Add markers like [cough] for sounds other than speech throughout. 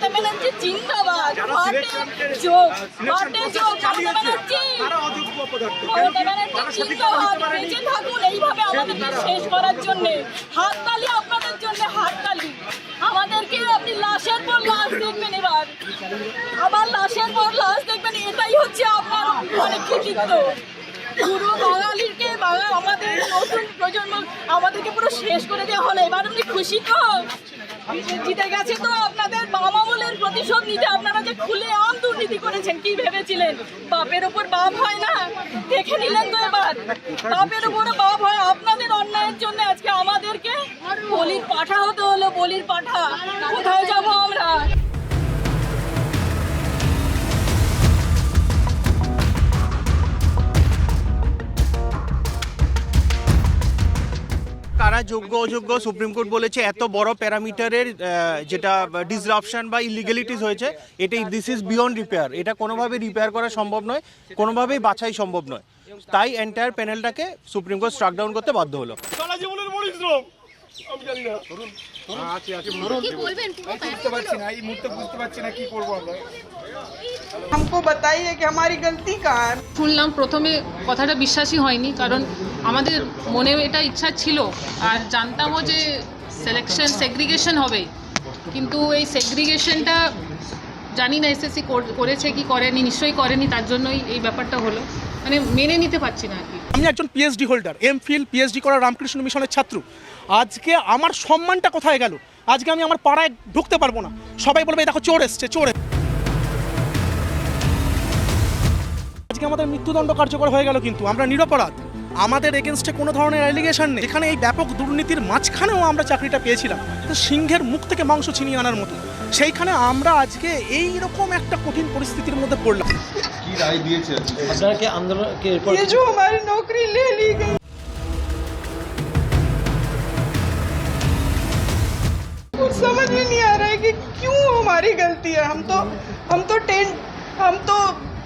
মমতা ব্যানার্জি জিন্দাবাদ থাকুন এইভাবে আমাদেরকে শেষ করার জন্য হাততালি আপনাদের জন্য হাততালি। আমাদেরকে আপনি লাশের পর লাশ দেখবেন এবার। আবার লাশের পর লাশ দেখবেন এটাই হচ্ছে আপনার মানে কৃতিত্ব। পুরো বাঙালিকে বাঙা আমাদের নতুন প্রজন্ম আমাদেরকে পুরো শেষ করে দেওয়া হলো। এবার আপনি খুশি তো? জিতে গেছে তো আপনাদের বামামলের প্রতিশোধ নিতে আপনারা যে খুলে আম দুর্নীতি করেছেন, কি ভেবেছিলেন? বাপের ওপর বাপ হয় না? দেখে নিলেন তো এবার। বাপের উপরে বাপ হয় আপনাদের অন্যায়ের জন্য আজকে আমাদেরকে বলির পাঠা হতে হলো, বলির পাঠা। হ্যাঁ, যোগ্য অযোগ্য সুপ্রিম কোর্ট বলেছে এত বড় প্যারামিটারের যেটা ডিসরাপশন বা ইলিগ্যালিটিস হয়েছে এটা দিস ইজ বিয়ন্ড রিপেয়ার এটা কোনোভাবে রিপেয়ার করা সম্ভব নয় কোনোভাবেই বাছাই সম্ভব নয়। তাই এন্টায়ার প্যানেলটাকে সুপ্রিম কোর্ট স্ট্রাক ডাউন করতে বাধ্য হলো। শুনলাম প্রথমে কথাটা বিশ্বাসই হয়নি কারণ আমাদের মনে এটা ইচ্ছা ছিল আর জানতামও যে সিলেকশন সেগ্রিগেশন হবে। কিন্তু এই সেগ্রিগেশনটা জানি না এসএসসি করেছে কি করেনি, নিশ্চয়ই করেনি, তার জন্যই এই ব্যাপারটা হলো। মানে মেনে নিতে পারছি না আর কি। আমি একজন PhD holder M Phil PhD করা রামকৃষ্ণ মিশনের ছাত্র। আজকে আমার সম্মানটা কোথায় গেল? আজকে আমি আমার পাড়ায় ঢুকতে পারব না। সবাই বলবে, "এই দেখো, চোর এসছে চোর এসছে।" আজকে আমাদের মৃত্যুদণ্ড কার্যকর হয়ে গেল কিন্তু, আমরা নিরপরাধ। আমাদের এগেনস্টে কোনো ধরনের অ্যালিগেশন নেই এখানে এই ব্যাপক দুর্নীতির মাঝখানেও আমরা চাকরিটা পেয়েছিলাম তো সিংহের মুখ থেকে মাংস ছিনিয়ে আনার মতো সেইখানে আমরা আজকে এই রকম একটা কঠিন পরিস্থিতির মধ্যে পড়লাম কি রায় দিয়েছে আপনাকে আন্দোলনকে এরপর ये जो हमारी नौकरी ले ली गई कुछ समझ में नहीं आ रहा है कि क्यों हमारी गलती है हम तो हम तो टेंट हम तो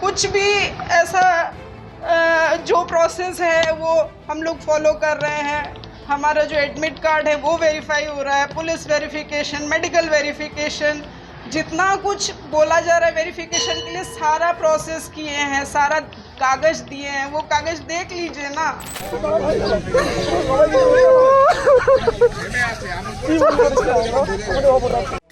कुछ भी ऐसा अ, जो प्रोसेस है वो हम लोग फॉलो कर रहे हैं। हमारा जो एडमिट कार्ड है वो वेरीफाई हो रहा है। पुलिस वेरिफिकेशन मेडिकल वेरिफिकेशन जितना कुछ बोला जा रहा है वेरिफिकेशन के लिए सारा प्रोसेस किए हैं सारा कागज़ दिए हैं। वो कागज़ देख लीजिए ना। [laughs] [laughs] [laughs]